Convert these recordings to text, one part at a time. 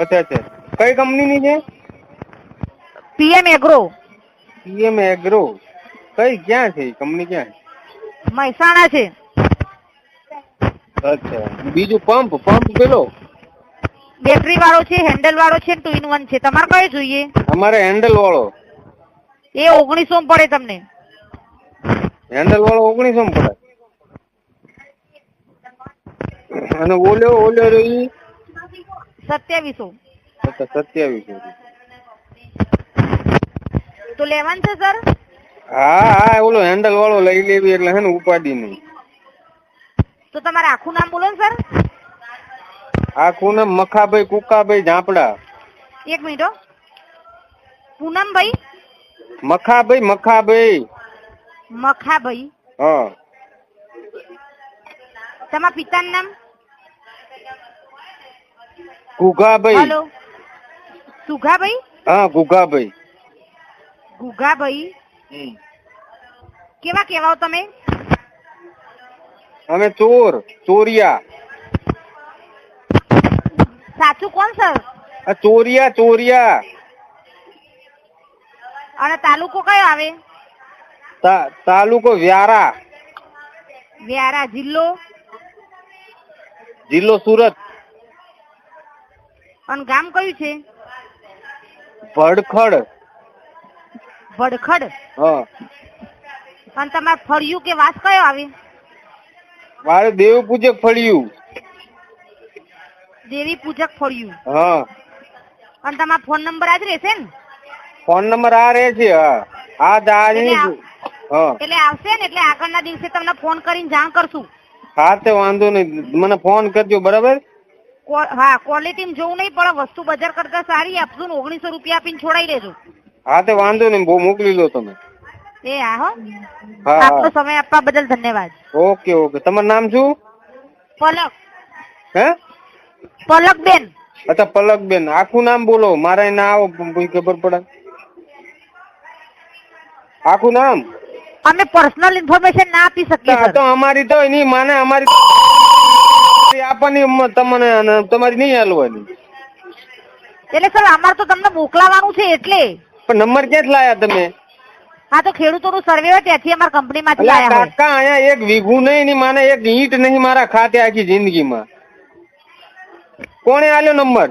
અચ્છા અચ્છા. કઈ કંપનીની છે? પીએમ એગ્રો પીએમ એગ્રો કઈ ક્યાં છે? કંપની ક્યાં? મહેસાણા છે. અચ્છા. બીજું પંપ પંપ પેલો? બેટરી વાળો છે હેન્ડલ વાળો છે ટુ ઇન વન છે. તમારે કયો જોઈએ? અમારે હેન્ડલ વાળો. એ ઓગણીસો માં પડે તમને. હેન્ડલ વાળો ઓગણીસો પડે. અને ઓલ્યો ઓલ્યો રહ્યો ઈ સત્યાવીસો. અચ્છા સત્યાવીસ તો લેવાનું છે સર? હા હા ઓલો હેન્ડલ વાળો લઈ લેવી એટલે હે ને ઉપાડી નહીં તો તમારે આખું નામ બોલો ને સર. આખું નામ મખાભાઈ કુકાભાઈ ઝાપડા. એક મિનિટ. પૂનમભાઈ મખાભાઈ મખાભાઈ. મખાભાઈ. હા. તમારા પિતાનું નામ? ગુગાભાઈ. હેલો. સુગાભાઈ? હા ગુગાભાઈ. ગુઘાભાઈ કેવા કેવાઓ તમે? અમે ચોર ચોરિયા. સાચું કોણ સર? આ ચોરિયા ચોરિયા. અને તાલુકો કયો આવે? તા- તાલુકો વ્યારા. વ્યારા જિલ્લો? જિલ્લો સુરત. અને ગામ કયું છે? ભડખડ. વડખડ હા. અને તમારે ફળિયું કે વાસ કયો આવે? મારે દેવ પૂજક ફળ્યું. દેવી પૂજક ફળિયું. હા. અને તમારો ફોન નંબર આજ રહેશે ને? ફોન નંબર આ રહે છે હા. આ દાજની એટલે હા. એટલે આવશે ને એટલે આગળના દિવસે તમને ફોન કરીને જાણ કરશું. હા તે વાંધો નહીં. મને ફોન કરજો બરાબર? હા ક્વોલિટી જોવું નહીં પણ વસ્તુ બજાર કરતા સારી આપશું ને ઓગણીસો રૂપિયા આપીને છોડાઈ દેજો. હા તે વાંધો નહીં બહુ મોકલી લો તમે. એ હા. હો આપનો સમય આપવા બદલ ધન્યવાદ. Okay okay. તમારું નામ શું? પલક. હે? પલક બેન અચ્છા પલકબેન. આખું નામ બોલો. મારે ના આવો ખબર પડે. આખું નામ? અમે પર્સનલ ઇન્ફોર્મેશન ના આપી શકીએ તો અમારી તો એની માને અમારી આપવાની તમને તમારી નહીં હાલવાની. એટલે સર અમારે તો તમને મોકલાવાનું છે એટલે. પણ નંબર ક્યાંથી લાયા તમે? હા તો ખેડૂતોનું સર્વે હોય ત્યાંથી અમારા કંપનીમાંથી આવ્યા કાકા અહીંયા એક વીઘું નહીં ની માને એક ઈંટ નહીં મારા ખાતે આખી જિંદગીમાં. કોણે આલ્યો નંબર?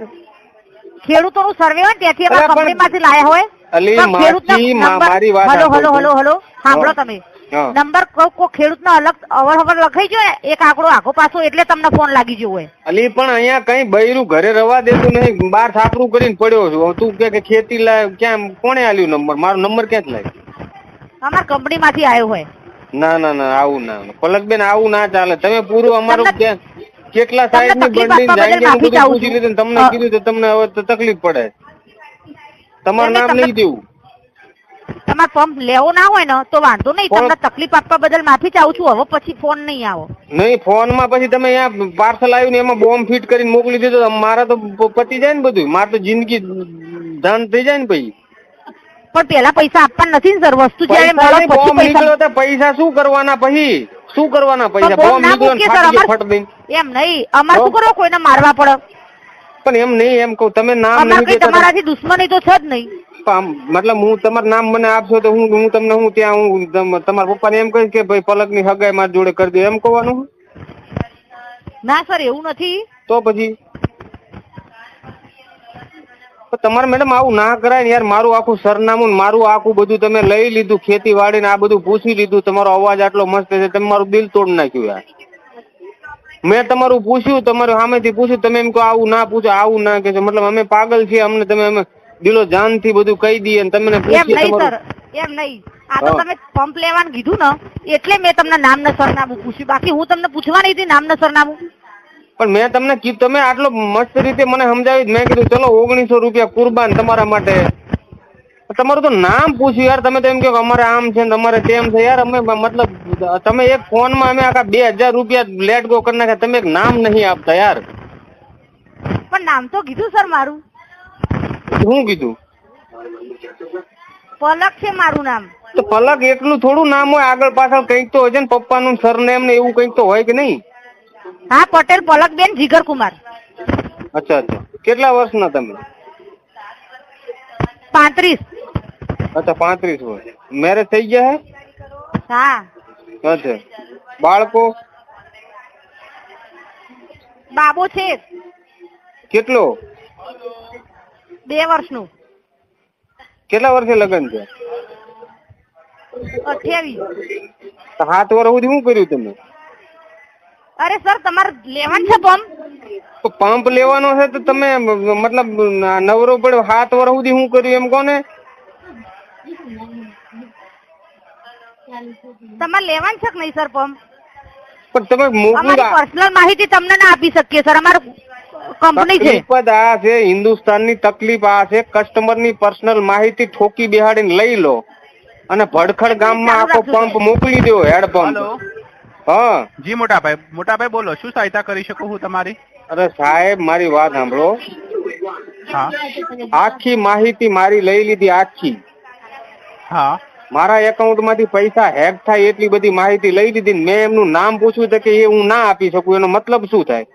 ખેડૂતોનું સર્વે હોય ત્યાંથી અમારા કંપની કંપનીમાંથી લાયા હોય. અલી મારી વાત હલો હલો. હલો હલો સાંભળો તમે. નંબર કોઈ કોઈ ખેડૂતનો અલગ અવર હવર લખાઈ ગયો એક આંકડો આખો પાછો એટલે તમને ફોન લાગી ગયો હોય. અલી પણ અહીંયા કઈ બૈરું ઘરે રવા દેતું નહીં. બાર થાપરું કરીને પડ્યો છું. તું કે ખેતી લાય ક્યાં કોણે આલ્યું નંબર? મારો નંબર ક્યાંથી લાગ્યો અમાર કંપની માંથી આવ્યો હોય. ના ના ના આવું ના. પલકબેન આવું ના ચાલે. તમે પૂરું અમારું ક્યાં કેટલા સાઈડ સાહેબની બંડી પૂછી લીધું તમને કીધું તો તમને હવે તકલીફ પડે. તમારું નામ નહીં દેવું તમારે પંપ લેવો ના હોય ને તો વાંધો નહીં. તમને તકલીફ આપવા બદલ માફી ચાહું છું. હવે પછી ફોન નહીં આવો. નહીં ફોનમાં પછી તમે અહીંયા પાર્સલ આવ્યું ને એમાં બોમ્બ ફિટ કરીને મોકલી દીધો મારા તો પતી જાય ને બધું મારે તો જિંદગી ધન થઈ જાય ને પછી. પણ પેલા પૈસા આપવા નથી ને સર. વસ્તુ જયારે મળે પછી પૈસા પૈસા શું કરવાના પછી? શું કરવાના પૈસા? બોમ્બ નીકળ્યો ફાટી દઈ એમ નહીં. અમારે શું? કરો? કોઈને મારવા પડે. પણ એમ નહીં એમ કહું તમે નામ નહીં તમારાથી દુશ્મની તો છે જ નહીં. મતલબ હું તમારું નામ મને આપશો તો હું હું તમને હું ત્યાં હું તમારા પપ્પાને એમ કહીશ કે ભાઈ પલકની હગાઈ મારી જોડે કરી દો. એમ કહેવાનું ના સર એવું નથી. તો પછી? તમારે મેડમ આવું ના કરાય ને યાર મારું આખું સરનામું મારું આખું બધું તમે લઈ લીધું ખેતીવાડી ને આ બધું પૂછી લીધું તમારો અવાજ આટલો મસ્ત છે તમે મારું દિલ તોડ નાખ્યું યાર. મેં તમારું પૂછ્યું તમારું સામેથી પૂછ્યું તમે એમ કહો આવું ના પૂછો આવું ના કહેશો. મતલબ અમે પાગલ છીએ અમને તમે અમે દિલો જાનથી બધું કહી દઈએ અને તમને એમ પૂછીએ નહીં સર. તમારું એમ નહીં. આ તો હા. તમે પંપ લેવાનું કીધું ને એટલે મેં તમને નામ ને સરનામું પૂછ્યું. બાકી હું તમને પૂછવાની હતી નામ ને સરનામું. પણ મેં તમને કીધું તમે આટલો મસ્ત રીતે મને સમજાવી મેં કીધું ચલો ઓગણીસો રૂપિયા કુરબાન તમારા માટે. તમારું તો નામ પૂછ્યું યાર. તમે તો એમ કહો કે અમારે આમ છે ને અમારે તેમ છે. યાર અમે મતલબ તમે એક ફોનમાં અમે આખા બે હજાર રૂપિયા લેટ ગો કરી નાખ્યા. તમે એક નામ નહીં આપતા યાર. પણ નામ તો કીધું સર મારું. શું કીધું? પલક છે મારું નામ. તો પલક એકલું થોડું નામ હોય આગળ પાછળ કંઈક તો હોય છે ને પપ્પાનું સરનેમ ને એવું કંઈક તો હોય કે નહીં? હા પટેલ પલક બેન જીગર કુમાર અચ્છા અચ્છા. કેટલા વર્ષના તમે? પાંત્રીસ. અચ્છા પાંત્રીસ વર્ષ. મેરેજ થઈ ગયા હે? હા. અચ્છા. બાળકો? બાબો છે. કેટલો? બે વર્ષનું. કેટલા વર્ષે લગ્ન છે? અઠ્યાવીસ. સાત વર્ષ સુધી શું કર્યું તમે? અરે સર તમારે લેવાનું છે પંપ? પંપ લેવાનો છે તો તમે મતલબ નવરો પડ્યો સાત વર્ષ સુધી શું કર્યું એમ કોને? તમારે લેવાનું છે કે નહીં સર પંપ? પણ તમે મોકલું પર્સનલ માહિતી તમને ના આપી શકીએ સર. અમારું કંપની છે? પદ આ છે હિન્દુસ્તાનની તકલીફ આ છે કસ્ટમરની પર્સનલ માહિતી ઠોકી બેહાડીને લઈ લો. અને ભડખડ ગામમાં આખો પંપ મોકલી દો હેડ પંપ હા. જી મોટાભાઈ. મોટાભાઈ બોલો શું સહાયતા કરી શકું હું તમારી? અરે સાહેબ મારી વાત સાંભળો. હા. આખી માહિતી મારી લઈ લીધી આખી. હા. મારા એકાઉન્ટમાંથી પૈસા હેક થાય એટલી બધી માહિતી લઈ લીધી મેં એમનું નામ પૂછ્યું તો કે એ હું ના આપી શકું. એનો મતલબ શું થાય?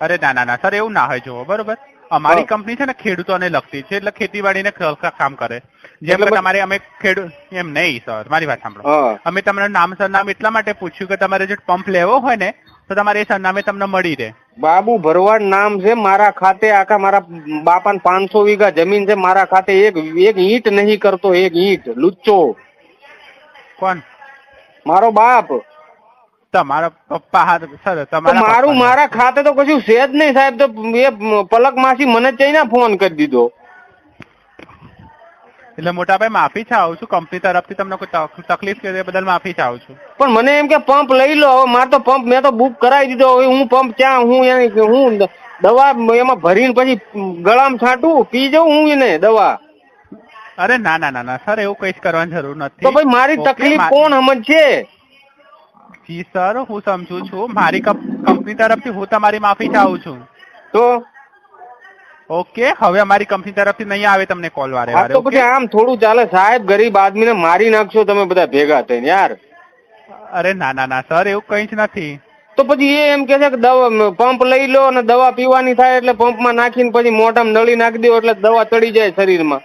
અરે ના ના ના સર એવું ના હોય જુઓ બરોબર. અમારી કંપની છે ને ખેડૂતોને લગતી છે એટલે ખેતીવાડીને કામ કરે. જેમ કે તમારે અમે ખેડૂત એમ નહીં સર મારી વાત સાંભળો. અમે તમને નામ સરનામ એટલા માટે પૂછ્યું કે તમારે જો પંપ લેવો હોય ને તો તમારે એ સરનામે તમને મળી રહે. બાબુ ભરવાડ નામ છે મારા ખાતે આખા મારા બાપાને પાંચસો વીઘા જમીન છે મારા ખાતે એક એક ઈંટ નહીં કરતો એક ઈંટ લુચ્ચો. કોણ? મારો બાપ. તમારા પપ્પા હાથ સર તમારા મારું મારા ખાતે તો કશું છે જ નહીં સાહેબ. તો એ પલક માસી મને જ જઈને ફોન કરી દીધો. એટલે મોટાભાઈ માફી ચાહું છું. કંપની તરફથી તમને કોઈ તકલીફ કે બદલ માફી ચાહું છું. પણ મને એમ કે પંપ લઈ લો. હવે મારે તો પંપ મેં તો બુક કરાવી દીધો. હવે હું પંપ ક્યાં? હું એની હું દવા એમાં ભરીને પછી ગળામાં છાંટું પી જાઉં હું એને દવા. અરે ના ના ના ના. સર એવું કઈ કરવાની જરૂર નથી. તો ભાઈ મારી તકલીફ કોણ કોણ સમજશે? જી સર હું સમજુ છું. મારી કંપની તરફથી હું તમારી માફી ચાહું છું. તો ઓકે હવે અમારી કંપની તરફથી નહીં આવે તમને કોલ વારે વારે તો પછી આમ થોડું ચાલે. સાહેબ ગરીબ આદમીને મારી નાખશો તમે બધા ભેગા થઈને યાર. અરે ના ના ના સર એવું કંઈ જ નથી. તો પછી એ એમ કે છે કે દવા પંપ લઈ લો અને દવા પીવાની થાય એટલે પંપમાં નાખીને પછી મોઢામાં નળી નાખી દો એટલે દવા ચડી જાય શરીરમાં.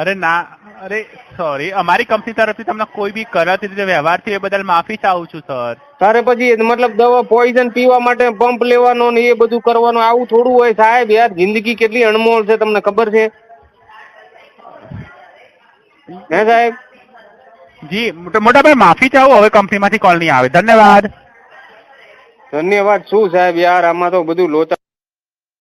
અરે ના અરે સોરી અમારી કંપની તરફથી તમને કોઈ બી કરત રીતે વ્યવહાર થયો એ બદલ માફી ચાહું છું સર તારે પછી મતલબ દવા પોઈઝન પીવા માટે પંપ લેવાનો ને એ બધું કરવાનું આવું થોડું હોય સાહેબ યાર જિંદગી કેટલી અણમોલ છે તમને ખબર છે? હે સાહેબ? જી મોટા મોટાભાઈ માફી ચાહું હવે કંપનીમાંથી કોલ નહીં આવે. ધન્યવાદ. ધન્યવાદ. શું સાહેબ યાર આમાં તો બધું લોચા